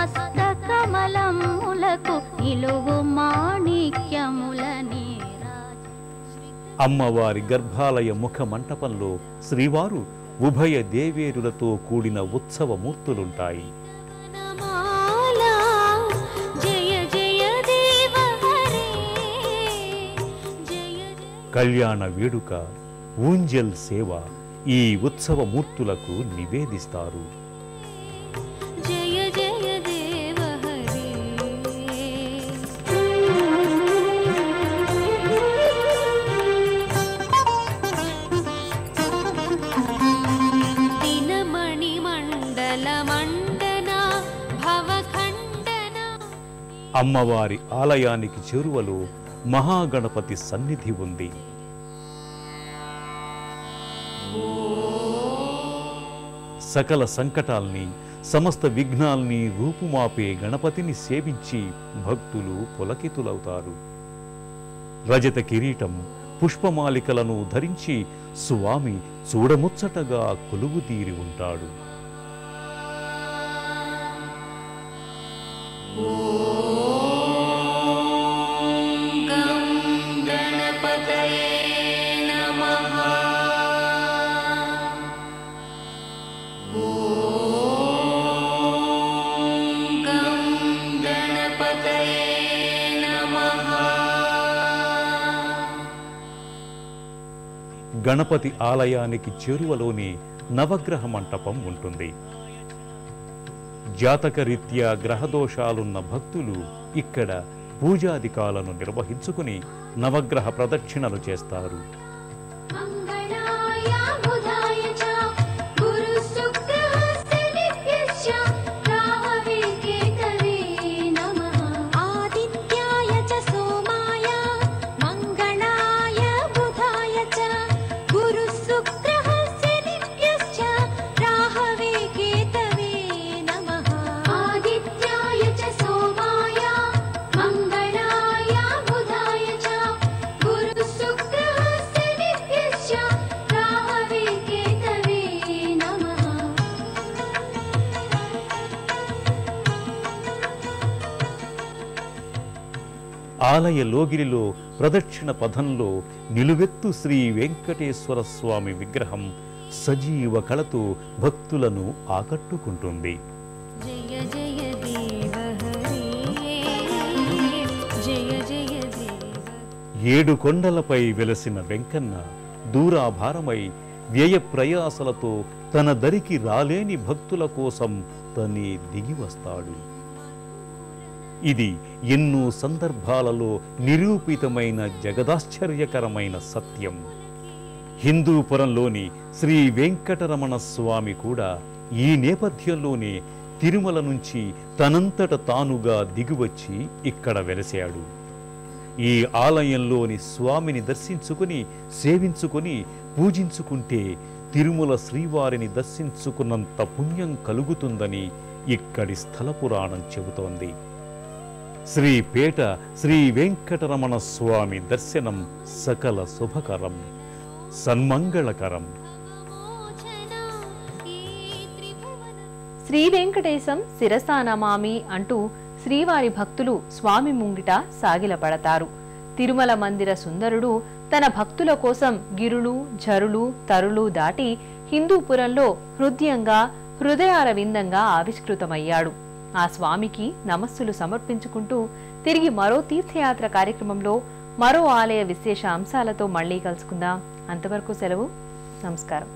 హస్తకమలములకు నిలువు మాణిక్యముల అమ్మవారి గర్భాలయ ముఖ మంటపంలో శ్రీవారు ఉభయ దేవేరులతో కూడిన ఉత్సవమూర్తులుంటాయి. జయ జయ. కళ్యాణ వేడుక ఊంజల్ సేవ ఈ ఉత్సవమూర్తులకు నివేదిస్తారు. అమ్మవారి ఆలయానికి చేరువలో మహాగణపతి సన్నిధి ఉంది. సకల సంకటాల్ని సమస్త విఘ్నాల్ని రూపుమాపే గణపతిని సేవించి భక్తులు పులకితులవుతారు. రజత కిరీటం పుష్పమాలికలను ధరించి స్వామి చూడముచ్చటగా కొలువుతీరి ఉంటాడు. గణపతి ఆలయానికి చేరువలోని నవగ్రహ మంటపం ఉంటుంది. జాతకరీత్యా గ్రహదోషాలున్న భక్తులు ఇక్కడ పూజాధికాలను నిర్వహించుకుని నవగ్రహ ప్రదక్షిణలు చేస్తారు. ఆలయ లోగిలిలో ప్రదక్షిణ పథంలో నిలువెత్తు శ్రీ వెంకటేశ్వర స్వామి విగ్రహం సజీవ కళతో భక్తులను ఆకట్టుకుంటుంది. జయ జయ దేవ హరే జయ జయ దేవ. ఏడు కొండలపై వెలసిన వెంకన్న దూరాభారమై వ్యయ ప్రయాసలతో తన దరికి రాలేని భక్తుల కోసం తనే దిగి వస్తాడు. ఇది ఎన్నో సందర్భాలలో నిరూపితమైన జగదాశ్చర్యకరమైన సత్యం. హిందూపురంలోని శ్రీ వెంకటరమణ స్వామి కూడా ఈ నేపథ్యంలోనే తిరుమల నుంచి తనంతట తానుగా దిగివచ్చి ఇక్కడ వెలసాడు. ఈ ఆలయంలోని స్వామిని దర్శించుకుని సేవించుకుని పూజించుకుంటే తిరుమల శ్రీవారిని దర్శించుకున్నంత పుణ్యం కలుగుతుందని ఇక్కడి స్థల పురాణం చెబుతోంది. శ్రీ పేట శ్రీ వెంకటరమణ స్వామి దర్శనం సకల శుభకరం. సన్మంగళకరం. శ్రీ వెంకటేశం శిరసానమామి అంటూ శ్రీవారి భక్తులు స్వామి ముంగిట సాగిలపడతారు. తిరుమల మందిర సుందరుడు తన భక్తుల కోసం గిరులు ఝరులు తరులు దాటి హిందూపురంలో హృదయంగా హృదయార విందంగా ఆవిష్కృతమయ్యాడు. ఆ స్వామికి నమస్సులు సమర్పించుకుంటూ తిరిగి మరో తీర్థయాత్ర కార్యక్రమంలో మరో ఆలయ విశేష అంశాలతో మళ్ళీ కలుసుకుందాం. అంతవరకు సెలవు. నమస్కారం.